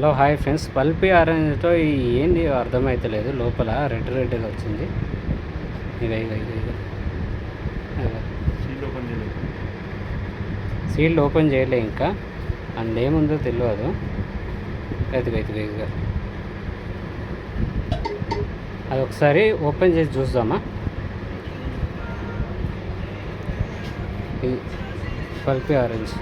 Hello hi friends. Pulpy ఆరెంజ్తో ఏంది అర్థమైతలేదు. లోపల రెడ్ రెడ్గా వచ్చింది. ఇక ఇక ఇక ఇక ఇక. సీల్ ఓపెన్ చేయలే ఇంకా. అండ్ ఏముందో తెలియదు అయితే అయితే ఇక అది ఒకసారి ఓపెన్ చేసి చూద్దామా? ఇది పల్పి ఆరెంజ్.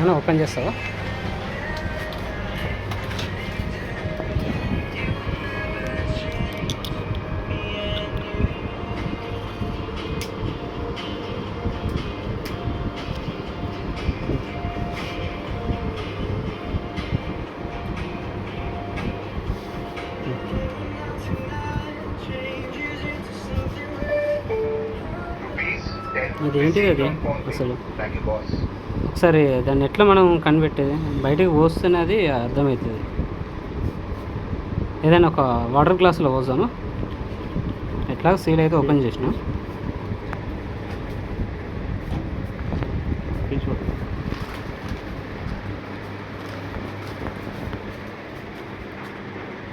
అన్న ఓపెన్ చేస్తావా? ఏంటిది అది? అసలు? ఒకసారి దాన్ని ఎట్లా మనం కనిపెట్టేది? బయటకు పోస్తేనే అది అర్థమవుతుంది. ఏదైనా ఒక వాటర్ గ్లాస్లో పోసాను ఎట్లా? సీల్ అయితే ఓపెన్ చేసిన.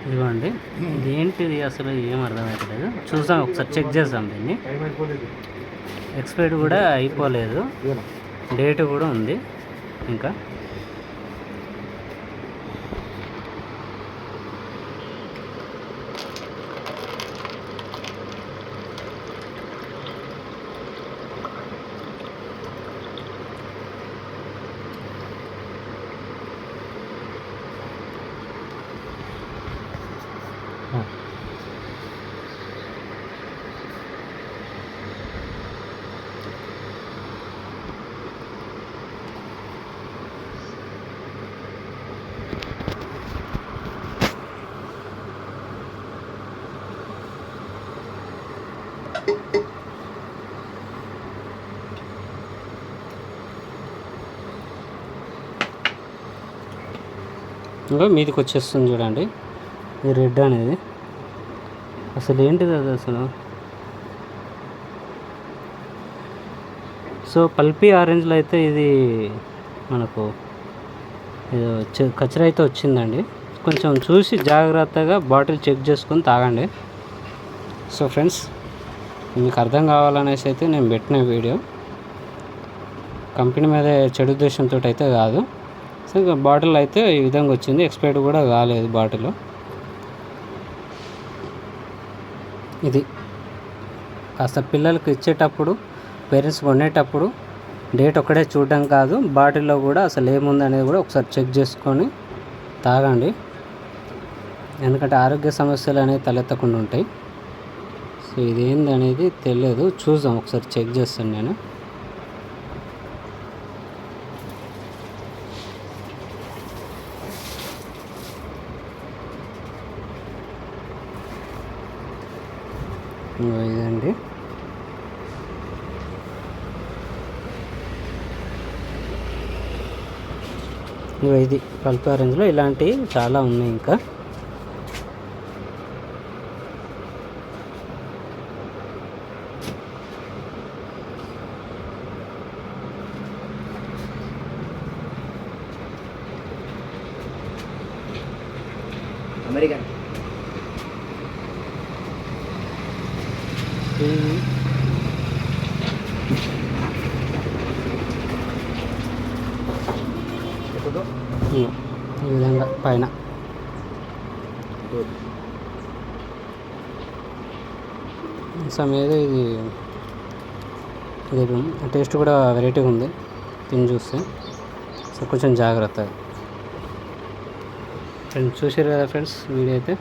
ఇదిగోండి. ఇది ఏంటిది అసలు ఏం అర్థమవుతలేదు. చూసాం ఒకసారి చెక్ చేద్దాం దీన్ని. ఎక్స్పైర్డ్ కూడా అయిపోలేదు. డేట్ కూడా ఉంది ఇంకా. ఇంకా మీదకి వచ్చేస్తుంది చూడండి. ఇది రెడ్ అనేది. అసలు ఏంటిది అది అసలు? సో పల్పీ ఆరెంజ్లో అయితే ఇది మనకు ఏదో కచరా అయితే వచ్చిందండి. కొంచెం చూసి జాగ్రత్తగా బాటిల్ చెక్ చేసుకొని తాగండి. సో ఫ్రెండ్స్ మీకు అర్థం కావాలనేసి అయితే నేను పెట్టిన వీడియో. కంపెనీ మీద చెడు ఉద్దేశంతో అయితే కాదు. సో బాటిల్ అయితే ఈ విధంగా వచ్చింది. ఎక్స్పైర్డ్ కూడా కాలేదు బాటిల్. ఇది కాస్త పిల్లలకి ఇచ్చేటప్పుడు పేరెంట్స్ కొనేటప్పుడు డేట్ ఒకటే చూడడం కాదు. బాటిల్లో కూడా అసలు ఏముంది అనేది కూడా ఒకసారి చెక్ చేసుకొని తాగండి. ఎందుకంటే ఆరోగ్య సమస్యలు అనేవి తలెత్తకుండా ఉంటాయి. సో ఇదేంది అనేది తెలియదు చూద్దాం ఒకసారి చెక్ చేస్తాను నేను. ఇదండి. ఇది పల్ప్ ఆరెంజ్లో ఇలాంటివి చాలా ఉన్నాయి ఇంకా. అమెరికన్. ఈ- విధంగా పైన. సమేత ఇది ఇది టేస్ట్ కూడా వెరైటీగా ఉంది. తిని చూస్తే. సో కొంచెం జాగ్రత్తగా ఫ్రెండ్స్ చూసారు కదా ఫ్రెండ్స్ వీడియో అయితే